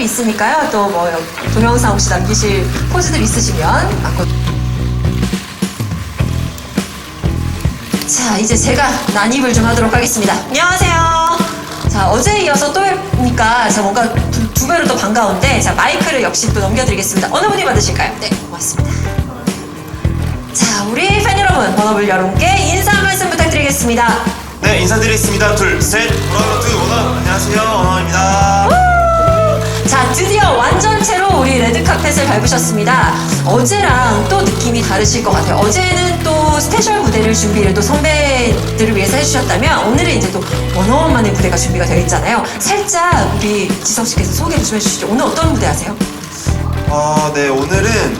포즈들이 있으니까요. 또 뭐 동영상 혹시 남기실 포즈들 있으시면 갖고 자, 이제 제가 난입을 좀 하도록 하겠습니다. 안녕하세요. 자, 어제에 이어서 또 뵈니까 제가 뭔가 두, 두 배로 더 반가운데, 자, 마이크를 역시 또 넘겨드리겠습니다. 어느 분이 받으실까요? 네, 고맙습니다. 자, 우리 팬 여러분, 번호블 여러분께 인사 한 말씀 부탁드리겠습니다. 네 인사드리겠습니다 둘셋 브라우드 원원 안녕하세요 원원 밟으셨습니다. 어제랑 또 느낌이 다르실 것 같아요. 어제는 또 스페셜 무대를 준비를 또 선배들을 위해서 해주셨다면 오늘은 이제 또 원어원만의 무대가 준비가 되어 있잖아요. 살짝 우리 지성 씨께서 소개 좀 해주시죠. 오늘 어떤 무대 하세요? 어, 네 오늘은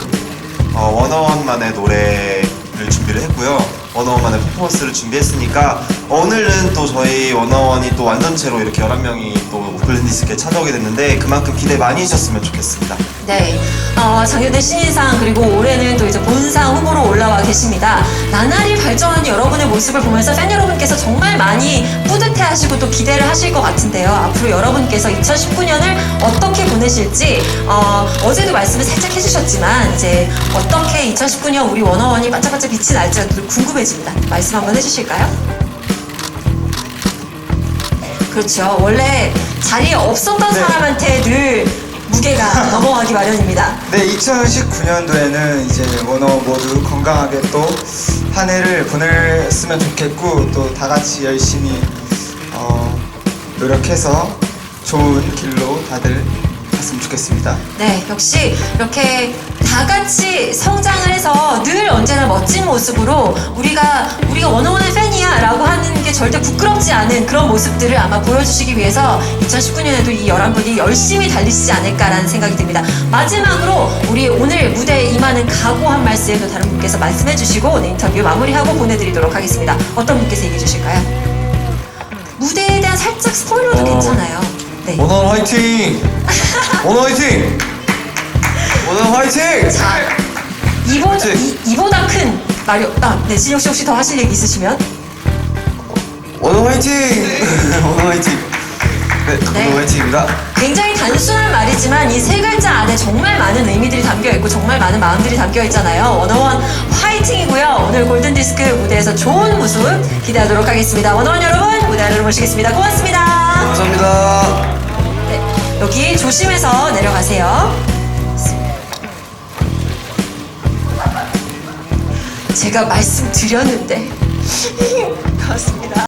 어, 원어원만의 노래를 준비를 했고요 원어원만의 퍼포먼스를 준비했으니까 오늘은 또 저희 원어원이 또 완전체로 이렇게 11명이 또 골든디스크에 찾아오게 됐는데 그만큼 기대 많이 해주셨으면 좋겠습니다 네, 어, 작년에 신인상 그리고 올해는 또 이제 본상 후보로 올라와 계십니다. 나날이 발전하는 여러분의 모습을 보면서 팬 여러분께서 정말 많이 뿌듯해 하시고 또 기대를 하실 것 같은데요. 앞으로 여러분께서 2019년을 어떻게 보내실지 어, 어제도 말씀을 살짝 해주셨지만 이제 어떻게 2019년 우리 원어원이 반짝반짝 빛이 날지가 또 궁금해집니다. 말씀 한번 해주실까요? 그렇죠. 원래 자리에 없었던 네. 사람한테 늘 무게가 넘어가기 마련입니다. 네, 2019년도에는 이제 원어 모두 건강하게 또 한 해를 보냈으면 좋겠고 또 다 같이 열심히 어, 노력해서 좋은 길로 다들 갔으면 좋겠습니다. 네, 역시 이렇게 다 같이 성장을 해서 늘 언제나 멋진 모습으로 우리가 우리가 원어원의 팬이야라고 하는 게 절대 부끄럽지 않은 그런 모습들을 아마 보여주시기 위해서 2019년에도 이 11분이 열심히 달리시지 않을까라는 생각이 듭니다. 마지막으로 우리 오늘 무대에 임하는 각오 한 말씀 또 다른 분께서 말씀해 주시고 오늘 인터뷰 마무리하고 보내드리도록 하겠습니다. 어떤 분께서 얘기해 주실까요? 무대에 대한 살짝 스포일러도 어. 괜찮아요. 네. 원원 화이팅! 원원 화이팅! 원원 화이팅! 자, 이보, 네. 이, 이보다 큰 말이 없다. 네, 진혁 씨 혹시 더 하실 얘기 있으시면? 원원 화이팅! 원원 화이팅! 네, 네. 원원 화이팅입니다. 굉장히 단순한 말이지만 이 세 글자 안에 정말 많은 의미들이 담겨 있고 정말 많은 마음들이 담겨 있잖아요. 원어원 화이팅이고요. 오늘 골든디스크 무대에서 좋은 모습 기대하도록 하겠습니다. 원어원 여러분, 무대 아래로 모시겠습니다. 고맙습니다. 감사합니다. 네, 여기 조심해서 내려가세요. 제가 말씀드렸는데. 고맙습니다.